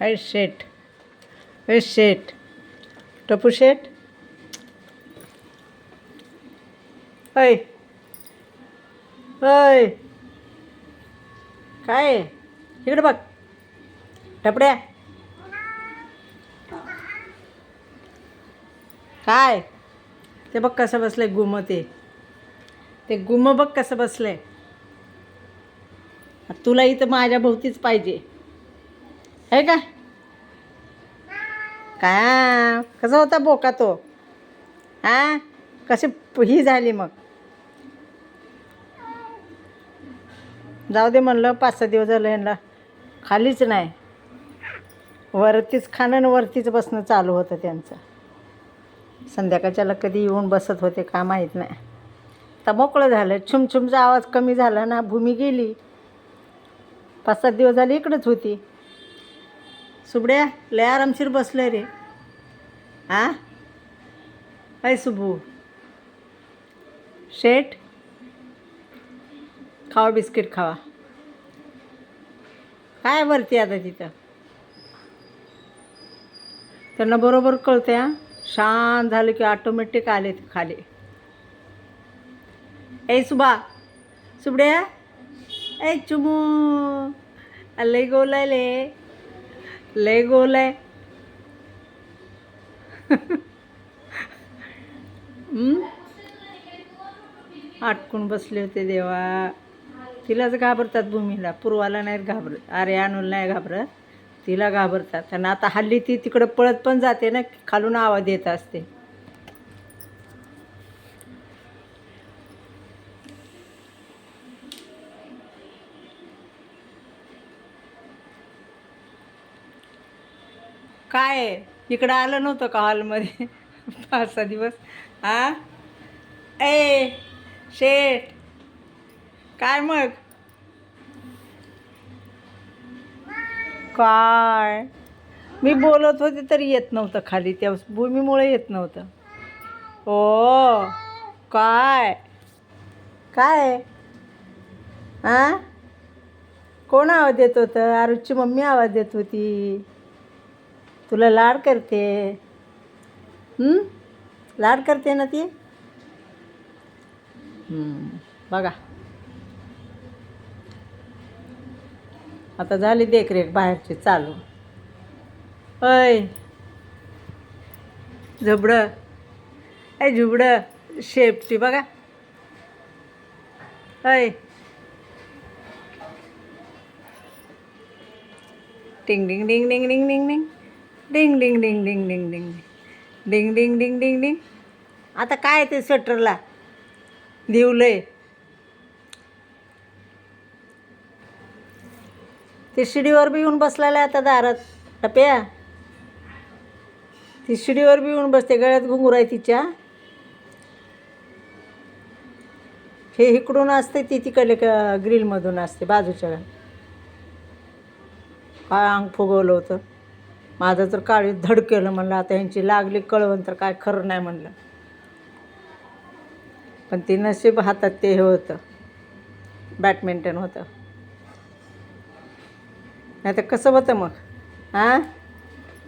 अय शेट ए शेट टपू शेट अय अय काय इकडे बघ. टपड्या. काय? ते बघ कसं बसले गुम ते. ते गुम बघ कसं बसलंय तुला इथं माझ्या भोवतीच पाहिजे. आहे का? काय? कसा होता बोका तो? हा? कशी ही झाली मग? जाऊ दे म्हणलं पाच सहा दिवस झालं यांना. खालीच नाही. वरतीच खाणं आणि वरतीच बसणं चालू होतं त्यांचं. संध्याकाळच्याला कधी येऊन बसत होते का माहीत नाही. तर मोकळं झालं. छुमछुमचा आवाज कमी झाला ना भूमी गेली. पाच सात दिवस झाले इकडंच होती. सुबड्या लय आरामशीर बसलं रे. आ अय सुबू. शेठ खावा बिस्किट खावा. काय वरती आता तिथं? त्यांना बरोबर कळते हां? शांत झालं की ऑटोमॅटिक आले ते खाली. ए सुबा सुबड्या ए चुमू. अल्लई गोलायले. लय गोल आहे. आटकून बसले होते देवा. तिलाच घाबरतात भूमीला. पूर्वाला नाहीत घाबरत. अरे अनुल नाही घाबरत. तिला घाबरतात. आणि आता हल्ली ती तिकडं पळत पण जाते ना खालून आवाज येत असते. काय? इकडं आलं नव्हतं का हॉलमध्ये? पाच सहा दिवस. आ? ए शेठ. काय मग? काय? मी बोलत होते तरी येत नव्हतं खाली. त्या भूमीमुळे येत नव्हतं. ओ काय? काय? हां कोण आवाज देत होतं? आरुची मम्मी आवाज देत होती. तुला लाड करते. लाड करते ना ती? बघा. आता झाली देखरेख बाहेरची चालू. अय झबडं. ए झुबडं. शेपटी बघा. अय. टिंग डिंग डिंग डिंग डिंग डिंग डिंग डिंग डिंग डिंग डिंग डिंग डिंग. डिंग डिंग डिंग डिंग डिंग. आता काय ते स्वेटरला आहे ते शिडीवर बी येऊन बसलेलं आहे आता दारात. टप्या. ती शिडीवर बी येऊन बसते गळ्यात घुंगूर आहे तिच्या. हे इकडून असते ती तिकडले क ग्रिलमधून असते बाजूच्या. काय अंग फुगवलं होतं. माझं तर काळी धड केलं म्हणलं आता यांची लागली कळवण तर काय खरं नाही म्हणलं. पण ती नशीब हातात ते हे होतं. बॅडमिंटन होतं. नाही तर कसं होतं मग? हां?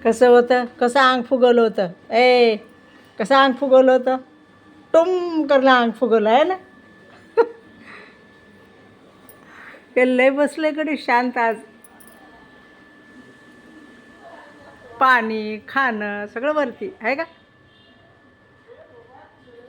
कसं होतं? कसं अंग फुगवलं होतं? ए कसं अंग फुगवलं होतं? टुम करलं अंग फुगवलं आहे ना? ते लय बसले कडे शांत आज. पाणी खाणं सगळं वरती. आहे का?